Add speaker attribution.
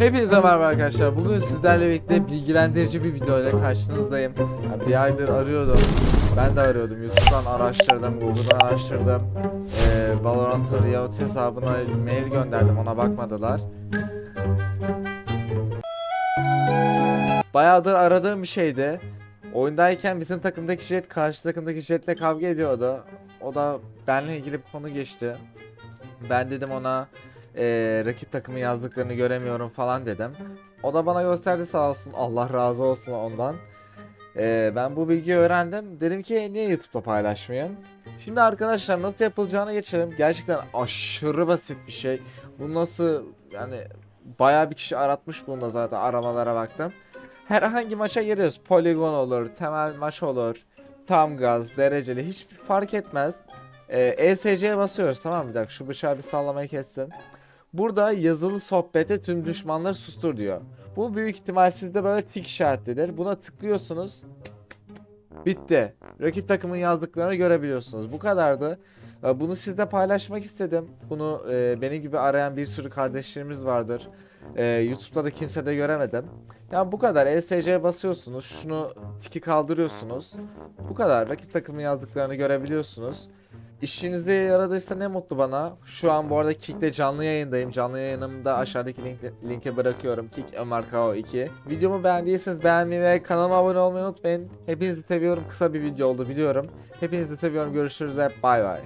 Speaker 1: Hepinize merhaba arkadaşlar. Bugün sizlerle birlikte bilgilendirici bir video ile karşınızdayım. Bir aydır arıyordum. Ben de arıyordum. YouTube'dan araştırdım, Google'dan araştırdım. Ee, Valorant'ın Riot hesabına mail gönderdim. Ona bakmadılar. Bayağıdır aradığım bir şeydi. Oyundayken bizim takımdaki jet karşı takımdaki jetle kavga ediyordu. O da benle ilgili bir konu geçti. Ben dedim ona eee rakip takımı yazdıklarını göremiyorum falan dedim. O da bana gösterdi sağ olsun. Allah razı olsun ondan. Eee, ben bu bilgiyi öğrendim. Dedim ki niye YouTube'da paylaşmayayım? Şimdi arkadaşlar nasıl yapılacağına geçelim. Gerçekten aşırı basit bir şey. Bu nasıl yani bayağı bir kişi aratmış bunda zaten aramalara baktım. Herhangi maça giriyoruz. Poligon olur, temel maç olur, tam gaz, dereceli hiçbir fark etmez. Ee, ESC'ye basıyoruz tamam? Bir dakika şu bıçağı bir sallamayı kessin. Burada yazılı sohbete tüm düşmanları sustur diyor. Bu büyük ihtimal sizde böyle tik işaretlidir. Buna tıklıyorsunuz. Bitti. Rakip takımın yazdıklarını görebiliyorsunuz. Bu kadardı. Ee, Bunu sizle paylaşmak istedim. Bunu e, benim gibi arayan bir sürü kardeşlerimiz vardır. Ee, YouTube'da da kimse de göremedim. Yani bu kadar. ESC'ye basıyorsunuz. Şunu tiki kaldırıyorsunuz. Bu kadar. Rakip takımın yazdıklarını görebiliyorsunuz. İşinizde yaradıysa ne mutlu bana. Şu an bu arada Kick'te canlı yayındayım. Canlı yayınımda aşağıdaki link, linke bırakıyorum. Kick Ömer Kao 2. Videomu beğendiyseniz beğenmeyi ve kanalıma abone olmayı unutmayın. Hepinizi seviyorum. Kısa bir video oldu biliyorum. Hepinizi seviyorum. Görüşürüz ve bay bay.